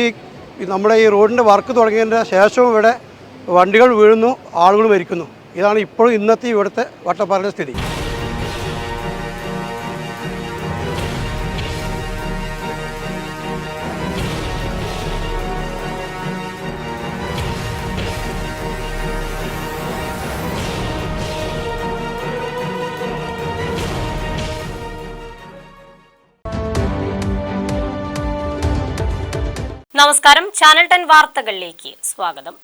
ഈ നമ്മുടെ ഈ റോഡിന്റെ വർക്ക് തുടങ്ങിയതിന്റെ ശേഷവും ഇവിടെ വണ്ടികൾ വീഴുന്നു ആളുകൾ മരിക്കുന്നു. ഇതാണ് ഇപ്പോഴും ഇന്നത്തെ ഇവിടുത്തെ വട്ടപ്പാറയുടെ സ്ഥിതി. നമസ്കാരം. ചാനൽ ടെൻ വാർത്തകളിലേക്ക് സ്വാഗതം.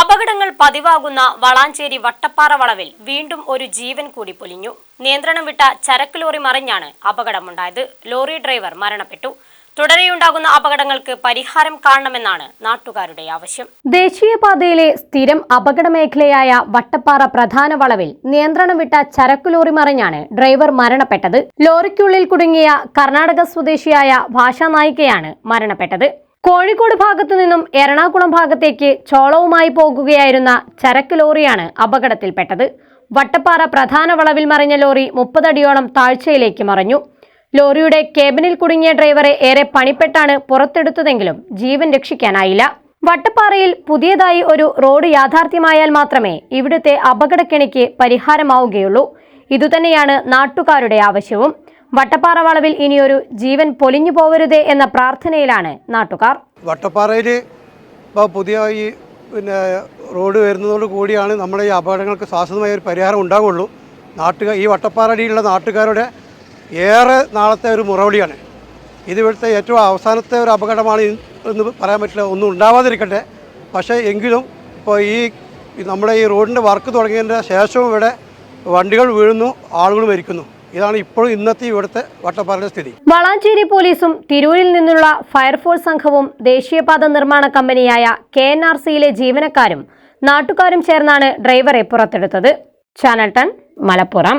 അപകടങ്ങൾ പതിവാകുന്ന വളാഞ്ചേരി വട്ടപ്പാറ വളവിൽ വീണ്ടും ഒരു ജീവൻ കൂടി പൊലിഞ്ഞു. നിയന്ത്രണം വിട്ട ചരക്ക് ലോറി മറിഞ്ഞാണ് അപകടമുണ്ടായത്. ലോറി ഡ്രൈവർ മരണപ്പെട്ടു. തുടരെയുണ്ടാകുന്ന അപകടങ്ങൾക്ക് പരിഹാരം കാണണമെന്നാണ് നാട്ടുകാരുടെ ആവശ്യം. ദേശീയപാതയിലെ സ്ഥിരം അപകട മേഖലയായ വട്ടപ്പാറ പ്രധാന വളവിൽ നിയന്ത്രണം വിട്ട ചരക്ക് ലോറി മറിഞ്ഞാണ് ഡ്രൈവർ മരണപ്പെട്ടത്. ലോറിക്കുള്ളിൽ കുടുങ്ങിയ കർണാടക സ്വദേശിയായ ഭാഷാ നായികയാണ് മരണപ്പെട്ടത്. കോഴിക്കോട് ഭാഗത്തു നിന്നും എറണാകുളം ഭാഗത്തേക്ക് ചോളവുമായി പോകുകയായിരുന്ന ചരക്ക് ലോറിയാണ് അപകടത്തിൽപ്പെട്ടത്. വട്ടപ്പാറ പ്രധാന വളവിൽ മറിഞ്ഞ ലോറി മുപ്പതടിയോളം താഴ്ചയിലേക്ക് മറിഞ്ഞു. ലോറിയുടെ കേബിനിൽ കുടുങ്ങിയ ഡ്രൈവറെ ഏറെ പണിപ്പെട്ടാണ് പുറത്തെടുത്തതെങ്കിലും ജീവൻ രക്ഷിക്കാനായില്ല. വട്ടപ്പാറയിൽ പുതിയതായി ഒരു റോഡ് യാഥാർത്ഥ്യമായാൽ മാത്രമേ ഇവിടുത്തെ അപകടക്കെണിക്ക് പരിഹാരമാവുകയുള്ളൂ. ഇതുതന്നെയാണ് നാട്ടുകാരുടെ ആവശ്യവും. വട്ടപ്പാറ വളവിൽ ഇനിയൊരു ജീവൻ പൊലിഞ്ഞു പോവരുതേ എന്ന പ്രാർത്ഥനയിലാണ് നാട്ടുകാർ. വട്ടപ്പാറയിൽ പുതിയ ഈ പിന്നെ റോഡ് വരുന്നതോട് കൂടിയാണ് നമ്മുടെ ഈ അപകടങ്ങൾക്ക് ശാശ്വതമായ ഒരു പരിഹാരം ഉണ്ടാവുള്ളൂ. നാട്ടുകാർ ഈ വട്ടപ്പാറടിയിലുള്ള നാട്ടുകാരുടെ ഏറെ നാളത്തെ ഒരു മുറവിളിയാണ്. ഇത് ഇവിടുത്തെ ഏറ്റവും അവസാനത്തെ ഒരു അപകടമാണ് എന്ന് പറയാൻ പറ്റില്ല ഒന്നും ഉണ്ടാവാതിരിക്കട്ടെ. പക്ഷേ എങ്കിലും ഇപ്പോൾ ഈ നമ്മുടെ ഈ റോഡിന്റെ വർക്ക് തുടങ്ങിയതിന്റെ ശേഷവും ഇവിടെ വണ്ടികൾ വീഴുന്നു ആളുകൾ മരിക്കുന്നു. ഇതാണ് ഇപ്പോഴും ഇന്നത്തെ ഇവിടുത്തെ വട്ടപ്പാറയുടെ സ്ഥിതി. വളാഞ്ചേരി പോലീസും തിരൂരിൽ നിന്നുള്ള ഫയർഫോഴ്സ് സംഘവും ദേശീയപാത നിർമ്മാണ കമ്പനിയായ കെ എൻ ആർ സിയിലെ ജീവനക്കാരും നാട്ടുകാരും ചേർന്നാണ് ഡ്രൈവറെ പുറത്തെടുത്തത്. ചാനൽ ടൺ മലപ്പുറം.